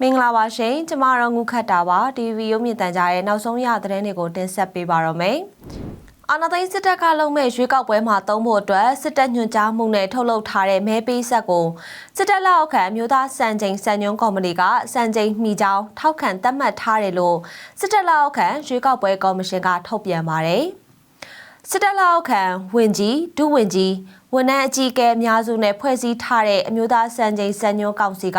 မင်္ဂလာပါရှင်ကျမတော့ငုခတ်တာပါ TV ရုပ်မြင်သံကြားရဲ့နောက်ဆုံးရသတင်းတွေကိုတင်ဆက်ပေးပါတော့မယ်အာနာသိန်းစစ်တပ်ကလုံမဲ့ရွေးကောက်ပွဲမှာတုံးဖို့အတွက်စစ်တပ်ညွှန်ကြားမှုနဲ့ထုတ်လုပ်ထားတဲ့မဲပေးဆက်ကိုစစ်တပ်လက်အောက်ခံအမျိုးသားစံချိန်စံညွှန်းကော်မတီကစံချိန်မိကြောင်းထောက်ခံသတ်မှတ်ထားတယ်လို့စစ်တပ်လက်အောက်ခံရွေးကောက်ပွဲကော်မရှင်ကထုတ်ပြန်ပါတယ်စစ်တပ်လက်အောက်ခံဝင်ကြီးဒုဝင်ကြီး ဝန်ထမ်းအကြီးအကဲအများစုနဲ့ဖွဲ့စည်းထားတဲ့အမျိုးသားစံချိန်စံညွှန်းကောင်စီက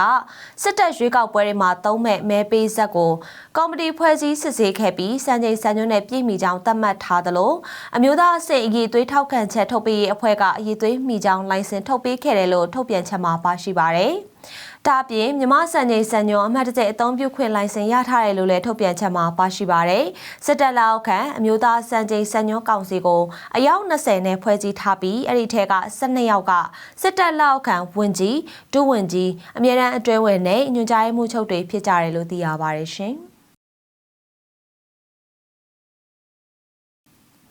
စစ်တပ်ရွေးကောက်ပွဲတွေမှာသုံးမဲ့မဲပေးဆက်ကိုကော်မတီဖွဲ့စည်းစစ်ဆေးခဲ့ပြီးစံချိန်စံညွှန်းနဲ့ပြည်မိကြောင်းသတ်မှတ်ထားသလိုအမျိုးသားအဆင့်အရေးသွေးထောက်ခံချက်ထုတ်ပေးရေးအဖွဲ့ကအရေးသွေးမိကြောင်းလိုင်စင်ထုတ်ပေးခဲ့တယ်လို့ထုတ်ပြန်ချက်မှာပါရှိပါတယ်။ ဒါအပြင်မြမစံချိန်စံညွှန်းအမှတ်တကျအသုံးပြုခွင့်လိုင်စင်ရထားတယ်လို့လည်းထုတ်ပြန်ချက်မှာပါရှိပါတယ်။စစ်တပ်လက်အောက်ခံအမျိုးသားစံချိန်စံညွှန်းကောင်စီကိုအယောက်20နဲ့ဖွဲ့စည်းထားပြီးအဲ့ဒီထက်က12ယောက်ကစစ်တပ်လက်အောက်ခံဝန်ကြီးဒုဝန်ကြီးအမြဲတမ်းအတွဲဝင်နဲ့ညွှန်ကြားရေးမှူးချုပ်တွေဖြစ်ကြတယ်လို့သိရပါတယ်ရှင်။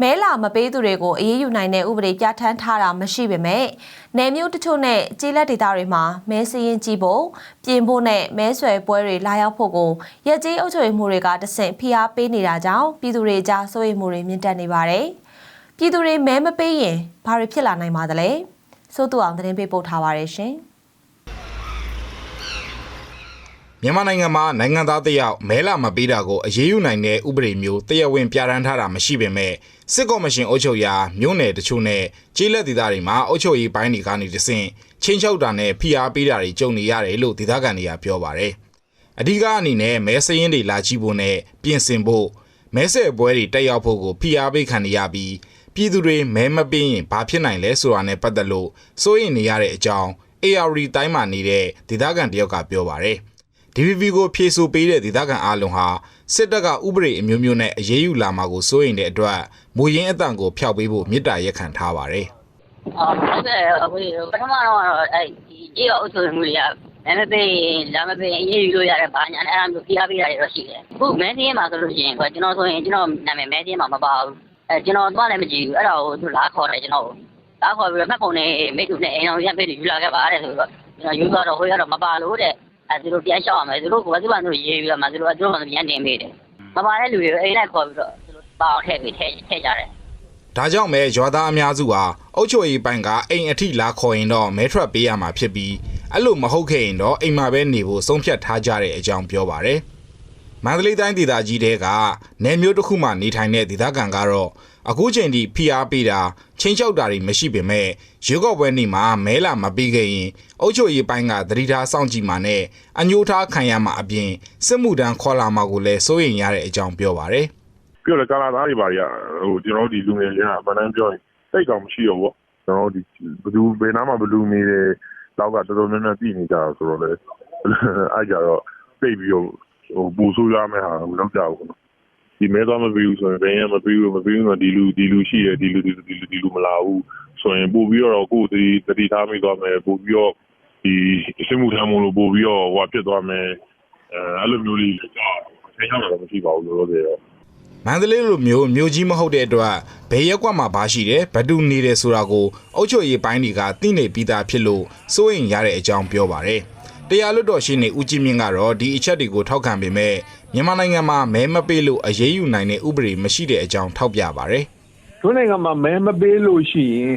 မဲလာမပေးသူတွေကိုအေးအေးယူနိုင်တဲ့ဥပဒေပြဋ္ဌာန်းထားတာမရှိပေမဲ့နယ်မျိုးတချို့နဲ့ကြေးလက်ဒေသတွေမှာမဲစရင်ကြည့်ဖို့ပြင်ဖို့နဲ့မဲဆွယ်ပွဲတွေလာရောက်ဖို့ကိုရက်ကြေးအုပ်ချုပ်ရေးမှုတွေကတဆင့်ဖိအားပေးနေတာကြောင့်ပြည်သူတွေကြားစိုးရိမ်မှုတွေမြင့်တက်နေပါတယ်။ပြည်သူတွေမဲမပေးရင်ဘာတွေဖြစ်လာနိုင်ပါသလဲ။စိုးသူအောင်သတင်းပေးပို့ထားပါတယ်ရှင်။ မြန်မာနိုင်ငံမှာနိုင်ငံသားတယောက်မဲလာမပေးတာကိုအရေးယူနိုင်တဲ့ဥပဒေမျိုးတရားဝင်ပြဋ္ဌာန်းထားတာမရှိပေမဲ့စစ်ကော်မရှင်အုပ်ချုပ်ရာမြို့နယ်တချို့နဲ့ကျေးလက်ဒေသတွေမှာအုပ်ချုပ်ရေးပိုင်းတွေကနေတဆင့်ချင်းချောက်တာနဲ့ဖိအားပေးတာတွေကြုံနေရတယ်လို့ဒေသခံတွေကပြောပါတယ်။အဓိကအနေနဲ့မဲစရင်တွေလာကြည့်ဖို့နဲ့ပြင်ဆင်ဖို့မဲဆဲပွဲတွေတက်ရောက်ဖို့ကိုဖိအားပေးခံနေရပြီးပြည်သူတွေမဲမပေးရင်ဘာဖြစ်နိုင်လဲဆိုတာနဲ့ပတ်သက်လို့စိုးရိမ်နေရတဲ့အကြောင်း AR တိုင်းမှာနေတဲ့ဒေသခံတယောက်ကပြောပါတယ်။ DVB ကိုဖြေဆိုပေးတဲ့ဒေသခံအားလုံးဟာစစ်တပ်ကဥပဒေအမျိုးမျိုးနဲ့အရေးယူလာမှာကိုစိုးရိမ်တဲ့အတွက်မူရင်းအတန်ကိုဖျောက်ပေးဖို့မြစ်တာရက်ခံထားပါတယ်အော်ဟုတ်ကဲ့အခုပထမတော့အဲ့ဒီကြေးရောအုပ်ချုပ်မှုတွေကလည်းမပေးလာမပေးအရေးယူလို့ရတယ်ဘာညာအဲ့ဒါမျိုးဖိအားပေးတာတွေတော့ရှိတယ်အခုမဲစင်းမှာဆိုလို့ရှိရင်ကျွန်တော်ဆိုရင်ကျွန်တော်နာမည်မဲစင်းမှာမပါဘူးအဲကျွန်တော်သွားလည်းမကြည့်ဘူးအဲ့ဒါကိုသူလာခေါ်တယ်ကျွန်တော်လာခေါ်ပြီးတော့မှတ်ပုံနဲ့မိတူနဲ့အိမ်အောင်ရက်ပေးပြီးယူလာခဲ့ပါတဲ့ဆိုတော့ကျွန်တော်ယူသွားတော့ဟိုရတော့မပါလို့တဲ့အဲ သူတို့ပြန်လျှောက်ရမယ်သူတို့ကသူကသူရေးပြီးတော့မှသူတို့ကသူတို့ကပြန်တင်ပေးတယ်မပါတဲ့လူတွေအိမ်နဲ့ခေါ်ပြီးတော့သူတို့ပါအောင်ထည့်ပြီးထည့်ထည့်ကြတယ်။ဒါကြောင့်ပဲရွာသားအများစုဟာအုပ်ချုပ်ရေးပိုင်းကအိမ်အထိလာခေါ်ရင်တော့မဲထွက်ပေးရမှာဖြစ်ပြီးအဲ့လိုမဟုတ်ခဲ့ရင်တော့အိမ်မှာပဲနေဖို့ဆုံးဖြတ်ထားကြတဲ့အကြောင်းပြောပါတယ်။ မန္တလေးတိုင်းဒေသကြီးတဲကနယ်မျိုးတစ်ခုမှနေထိုင်တဲ့ဒေသခံကတော့အခုချိန်ထိဖိအားပေးတာချင်းချောက်တာတွေမရှိပေမဲ့ရွေးကောက်ပွဲနေ့မှာမဲလာမပေးခဲ့ရင်အုပ်ချုပ်ရေးပိုင်းကသတိထားစောင့်ကြည့်မှာနဲ့အညှိုးထားခံရမှာအပြင်စစ်မှုထမ်းခေါ်လာမှာကိုလည်းစိုးရိမ်ရတဲ့အကြောင်းပြောပါတယ်။ပြောတယ်ကာလာသားတွေပါတွေကဟိုကျွန်တော်တို့ဒီလူငယ်တွေကဗန်းတန်းပြောရင်စိတ်ကောင်မရှိတော့ဘူးကျွန်တော်တို့ဒီဘယ်သူဘယ်နားမှာဘယ်လူနေတယ်လောက်ကတော်တော်များများပြည်နေကြတာဆိုတော့လေအဲ့ကြတော့သိပြီးတော့ ဟိုပူဆိုးရမယ့်ဟာမလုပ်ကြဘူးဒီမဲသွားမပြီးဘူးဆိုရင်ဘယ်ရင်မပြီးဘူးမပြီးဘူးဆိုဒီလူဒီလူရှိတယ်ဒီလူဒီလူဒီလူဒီလူမလာဘူးဆိုရင်ပို့ပြီးတော့ကိုယ်တတိတတိထားမိသွားမယ်ပို့ပြီးတော့ဒီစစ်မှုထမ်းမလို့ပို့ပြီးတော့ဟိုဖြစ်သွားမယ်အဲအဲ့လိုမျိုးလေးကြောက်အချိန်ရောက်တော့မရှိပါဘူးလို့ပြောတယ်မန္တလေးလိုမျိုးမျိုးကြီးမဟုတ်တဲ့အတွက်ဘယ်ရက်ကွက်မှာဘာရှိတယ်ဘယ်သူနေတယ်ဆိုတာကိုအုပ်ချုပ်ရေးပိုင်းတွေကသိနေပြီးသားဖြစ်လို့စိုးရင်ရတဲ့အကြောင်းပြောပါတယ်။ တရားလွတ်တော်ရှိနေဦးကြည်မြင့်ကတော့ဒီအချက်တွေကိုထောက်ခံပေမဲ့မြန်မာနိုင်ငံမှာမဲမပေးလို့အရေးယူနိုင်တဲ့ဥပဒေမရှိတဲ့အကြောင်းထောက်ပြပါတယ်တို့နိုင်ငံမှာမဲမပေးလို့ရှိရင်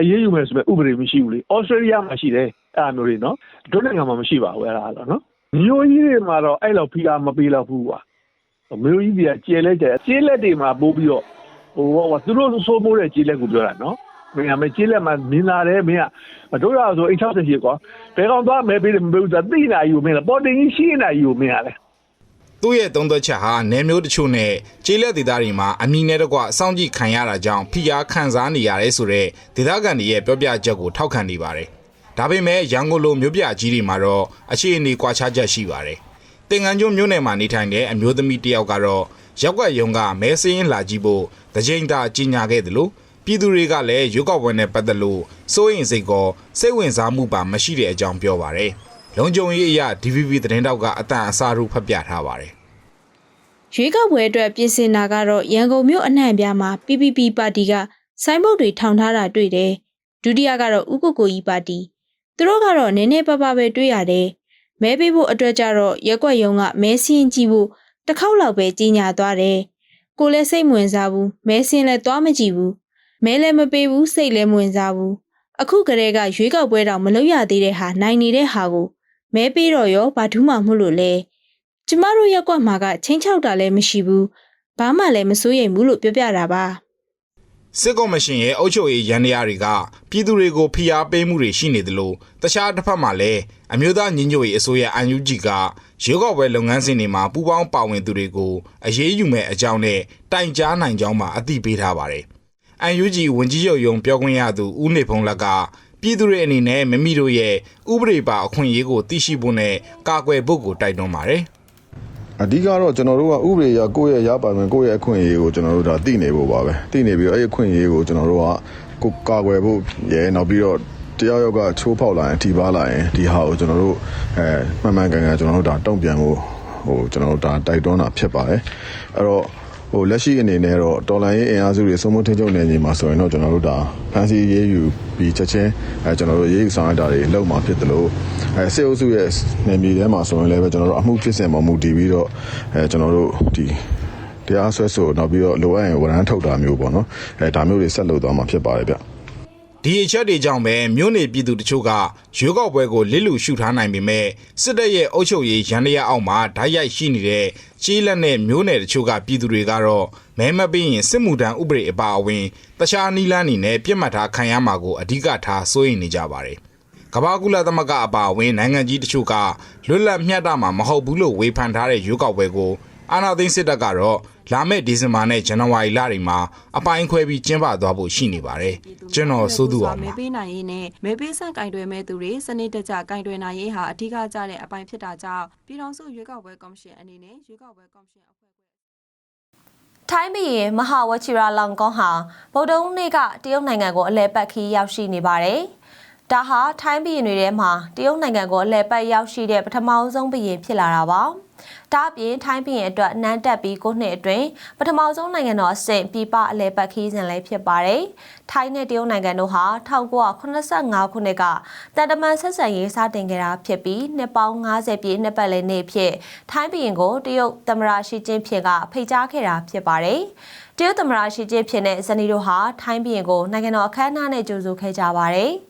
အရေးယူမယ်ဆိုမဲ့ဥပဒေမရှိဘူးလေဩစတြေးလျမှာရှိတယ်အဲ့လိုမျိုးတွေနော်တို့နိုင်ငံမှာမရှိပါဘူးအဲ့ဒါတော့နော်မျိုးကြီးတွေမှာတော့အဲ့လောက်ဖိအားမပေးတော့ဘူးကွာမျိုးကြီးတွေကကျဲလဲကျဲကျဲလက်တွေမှာပို့ပြီးတော့ဟိုဟိုသူတို့ဆိုးမိုးတဲ့ကျဲလက်ကိုပြောတာနော် မင်းကမကျဲလက်မှာမြင်လာတယ်မင်းကတို့ရဆိုအိတ်60ရှိကွာဘယ်ကောင်သွားမဲပေးတယ်မပေးဘူးဆိုတာသိနေတာယူမင်းလားပေါ်တင်ကြီးရှိနေတာယူမင်းကလည်း။သူ့ရဲ့သုံးသက်ချက်ဟာနယ်မျိုးတချို့နဲ့ကျေးလက်ဒေသတွေမှာအမီနဲ့တကွစောင့်ကြည့်ခံရတာကြောင့်ဖိအားခံစားနေရတယ်ဆိုတဲ့ဒေသခံတွေရဲ့ပြောပြချက်ကိုထောက်ခံနေပါတယ်။ဒါပေမဲ့ရန်ကုန်လိုမြို့ပြကြီးတွေမှာတော့အခြေအနေကွာခြားချက်ရှိပါတယ်။တင်ငန်းကျွန်းမြို့နယ်မှာနေထိုင်တဲ့အမျိုးသမီးတစ်ယောက်ကတော့ရက်ွက်ရုံကမဲစင်းလာကြည့်ဖို့တကြိမ်တာကြီးညာခဲ့တယ်လို့ ပြည်သူတွေကလည်းရွေးကောက်ပွဲနဲ့ပတ်သက်လို့စိုးရိမ်စိတ်ကောစိတ်ဝင်စားမှုပါမရှိတဲ့အကြောင်းပြောပါတယ်။လုံခြုံရေးအရာ DVB သတင်းတောက်ကအတန်အစားထိုးဖတ်ပြထားပါတယ်ရွေးကောက်ပွဲအတွက်ပြင်ဆင်တာကတော့ရန်ကုန်မြို့အနှံ့အပြားမှာ PPP ပါတီကစိုင်းဘုတ်တွေထောင်ထားတာတွေ့တယ်။ဒုတိယကတော့ဥက္ကုကိုကြီးပါတီသူတို့ကတော့နည်းနည်းပါးပါးပဲတွေ့ရတယ်မဲပေးဖို့အတွက်ကြတော့ရက်ွက်ယုံကမဲစင်းကြည့်ဖို့တစ်ခေါက်လောက်ပဲကြီးညာသွားတယ်ကိုလည်းစိတ်မဝင်စားဘူးမဲစင်းလည်းသွားမကြည့်ဘူး မဲလည်းမပေးဘူးစိတ်လည်းမဝင်စားဘူးအခုကလေးကရွေးကောက်ပွဲတောင်မလုပ်ရသေးတဲ့ဟာနိုင်နေတဲ့ဟာကိုမဲပေးတော့ရောဘာထူးမှမဟုတ်လို့လဲကျမတို့ရက်ကွက်မှာကချင်းချောက်တာလည်းမရှိဘူးဘာမှလည်းမစိုးရိမ်ဘူးလို့ပြောပြတာပါစစ်ကော်မရှင်ရဲ့အုပ်ချုပ်ရေးရန်တရားတွေကပြည်သူတွေကိုဖိအားပေးမှုတွေရှိနေတယ်လို့တခြားတစ်ဖက်မှာလည်းအမျိုးသားညီညွတ်ရေးအစိုးရ UNG ကရွေးကောက်ပွဲလုပ်ငန်းစဉ်တွေမှာပူးပေါင်းပါဝင်သူတွေကိုအရေးယူမဲ့အကြောင်းနဲ့တိုင်ကြားနိုင်ကြောင်းမှာအသိပေးထားပါတယ်။ UNG ဝန်ကြီးချုပ်ယုံပြောခွင့်ရသူဦးနေဖုံးလက်ကပြည်သူတွေအနေနဲ့မိမိတို့ရဲ့ဥပဒေပါအခွင့်အရေးကိုသိရှိဖို့နဲ့ကာကွယ်ဖို့ကိုတိုက်တွန်းပါတယ်။အဓိကတော့ကျွန်တော်တို့ကဥပဒေအရကိုယ့်ရဲ့ရပိုင်ခွင့်ကိုယ့်ရဲ့အခွင့်အရေးကိုကျွန်တော်တို့ဒါသိနေဖို့ပါပဲသိနေပြီးတော့အဲ့ဒီအခွင့်အရေးကိုကျွန်တော်တို့ကကိုယ်ကာကွယ်ဖို့ရဲနောက်ပြီးတော့တယောက်ယောက်ကချိုးဖောက်လာရင်ထိပါလာရင်ဒီဟာကိုကျွန်တော်တို့အဲမှန်မှန်ကန်ကန်ကျွန်တော်တို့ဒါတုံ့ပြန်ဖို့ဟိုကျွန်တော်တို့ဒါတိုက်တွန်းတာဖြစ်ပါတယ်အဲ့တော့ ဟိုလက်ရှိအနေနဲ့တော့တော်လိုင်းရေးအင်အားစုတွေစုံမထင်းချုပ်နေနေမှာဆိုရင်တော့ကျွန်တော်တို့ဒါဖန်စီရေးယူပြီးချက်ချင်းအဲကျွန်တော်တို့ရေးယူဆောင်ရတာတွေလုပ်မှာဖြစ်တယ်လို့အဲစေအုပ်စုရဲ့နေမြေထဲမှာဆိုရင်လည်းပဲကျွန်တော်တို့အမှုဖြစ်စဉ်ပေါ်မူတည်ပြီးတော့အဲကျွန်တော်တို့ဒီတရားဆွဲဆိုနောက်ပြီးတော့လိုအပ်ရင်ဝရမ်းထုတ်တာမျိုးပေါ့နော်အဲဒါမျိုးတွေဆက်လုပ်သွားမှာဖြစ်ပါတယ်ဗျ ဒီအချက်တွေကြောင့်ပဲမြို့နယ်ပြည်သူတချို့ကရွေးကောက်ပွဲကိုလစ်လူရှုထားနိုင်ပေမဲ့စစ်တပ်ရဲ့အုပ်ချုပ်ရေးရန်တရားအောက်မှာဓာတ်ရိုက်ရှိနေတဲ့ကြီးလက်နဲ့မြို့နယ်တချို့ကပြည်သူတွေကတော့မဲမပေးရင်စစ်မှုထမ်းဥပဒေအပါအဝင်တခြားနီလန်းနေနဲ့ပြစ်မှတ်ထားခံရမှာကိုအဓိကထားစိုးရိမ်နေကြပါတယ်။ကမ္ဘာကုလသမဂ္ဂအပါအဝင်နိုင်ငံကြီးတချို့ကလွတ်လပ်မျှတမှာမဟုတ်ဘူးလို့ဝေဖန်ထားတဲ့ရွေးကောက်ပွဲကိုအာဏာသိမ်းစစ်တပ်ကတော့ လာမယ့်ဒီဇင်ဘာနဲ့ဇန်နဝါရီလတွေမှာအပိုင်းခွဲပြီးကျင်းပသွားဖို့ရှိနေပါတယ်။ကျွန်တော်စိုးသူအောင်ပါမဲပေးနိုင်ရေးနဲ့မဲပေးဆန့်ကင်တွယ်မဲ့သူတွေစနစ်တကျကင်တွယ်နိုင်ရေးဟာအဓိကကျတဲ့အပိုင်းဖြစ်တာကြောင့်ပြည်ထောင်စုရွေးကောက်ပွဲကော်မရှင်အနေနဲ့ရွေးကောက်ပွဲကော်မရှင်အဖွဲ့ခွဲထိုင်းပြည်ရင်မဟာဝချီရာလောင်ကွန်ဟာဗုဒ္ဓဦးနေ့ကတရုတ်နိုင်ငံကိုအလဲပတ်ခီးရောက်ရှိနေပါတယ်။ ဒါဟာထိုင်းပြည်ရင်တွေထဲမှာတရုတ်နိုင်ငံကိုအလဲပတ်ရောက်ရှိတဲ့ပထမဆုံးပြည်ရင်ဖြစ်လာတာပါ။ဒါအပြင်ထိုင်းပြည်ရင်အတွက်နန်းတက်ပြီး9နှစ်အတွင်းပထမဆုံးနိုင်ငံတော်အဆင့်ပြည်ပအလဲပတ်ခီးစဉ်လည်းဖြစ်ပါတယ်။ထိုင်းနဲ့တရုတ်နိုင်ငံတို့ဟာ1985ခုနှစ်ကတန်တမန်ဆက်ဆံရေးစတင်ခဲ့တာဖြစ်ပြီးနှစ်ပေါင်း90ပြည့်နှစ်ပတ်လည်နေ့ဖြစ်ထိုင်းပြည်ရင်ကိုတရုတ်သမ္မတရှီကျင်းဖျင်ကဖိတ်ကြားခဲ့တာဖြစ်ပါတယ်။တရုတ်သမ္မတရှီကျင်းဖျင်နဲ့ဇနီးတို့ဟာထိုင်းပြည်ရင်ကိုနိုင်ငံတော်အခမ်းအနားနဲ့ကြိုဆိုခဲ့ကြပါတယ်။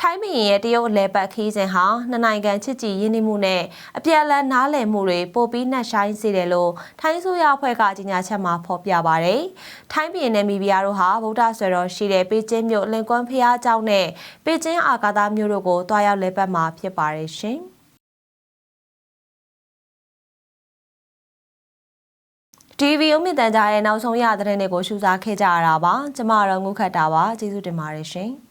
ထိုင်းပြည်ရဲ့တရုတ်အလဲပတ်ခီးစဉ်ဟာနှစ်နိုင်ငံချစ်ကြည်ရင်းနှီးမှုနဲ့အပြန်အလှန်နားလည်မှုတွေပိုပြီးနှက်ဆိုင်စေတယ်လို့ထိုင်းဆိုရအဖွဲ့ကကြေညာချက်မှာဖော်ပြပါဗျ။ထိုင်းပြည်နယ်မီဘီယာတို့ဟာဗုဒ္ဓဆွေတော်ရှိတဲ့ပေကျင်းမြို့လင်ကွန်းဖျားကျောင်းနဲ့ပေကျင်းအာကာသမြို့တို့ကိုတွားရောက်လဲပတ်မှာဖြစ်ပါတယ်ရှင်။ TV အုံမြင့်တန်ကြားရဲ့နောက်ဆုံးရသတင်းတွေကိုရှုစားခဲ့ကြရတာပါကျမတော့ငုခတ်တာပါကျေးဇူးတင်ပါတယ်ရှင်။